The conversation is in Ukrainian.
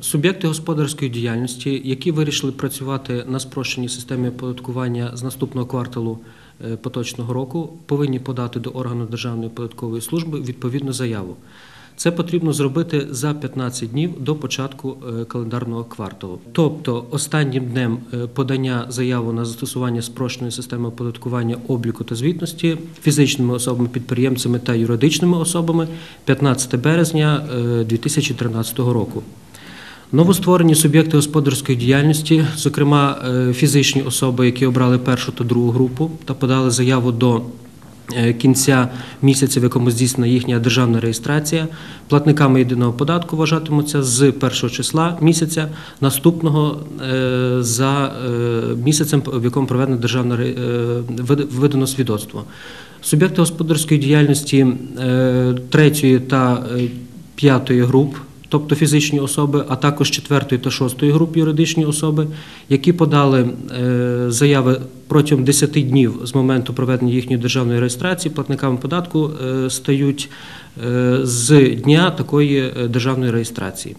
Суб'єкти господарської діяльності, які вирішили працювати на спрощеній системі оподаткування з наступного кварталу е, поточного року, повинні подати до органу Державної податкової служби відповідну заяву. Це потрібно зробити за 15 днів до початку е, календарного кварталу. Тобто останнім днем е, подання заяви на застосування спрощеної системи оподаткування обліку та звітності фізичними особами, підприємцями та юридичними особами 15 березня е, 2013 року. Новостворені суб'єкти господарської діяльності, зокрема е, фізичні особи, які обрали першу та другу групу та подали заяву до е, кінця місяця, в якому здійснена їхня державна реєстрація, платниками єдиного податку вважатимуться з першого числа місяця наступного е, за місяцем, в якому проведено державне видано свідоцтво. Суб'єкти господарської діяльності третьої та п'ятої груп тобто фізичні особи, а також четвертої та шостої груп юридичні особи, які подали е, заяви протягом 10 днів з моменту проведення їхньої державної реєстрації, платниками податку е, стають е, з дня такої державної реєстрації.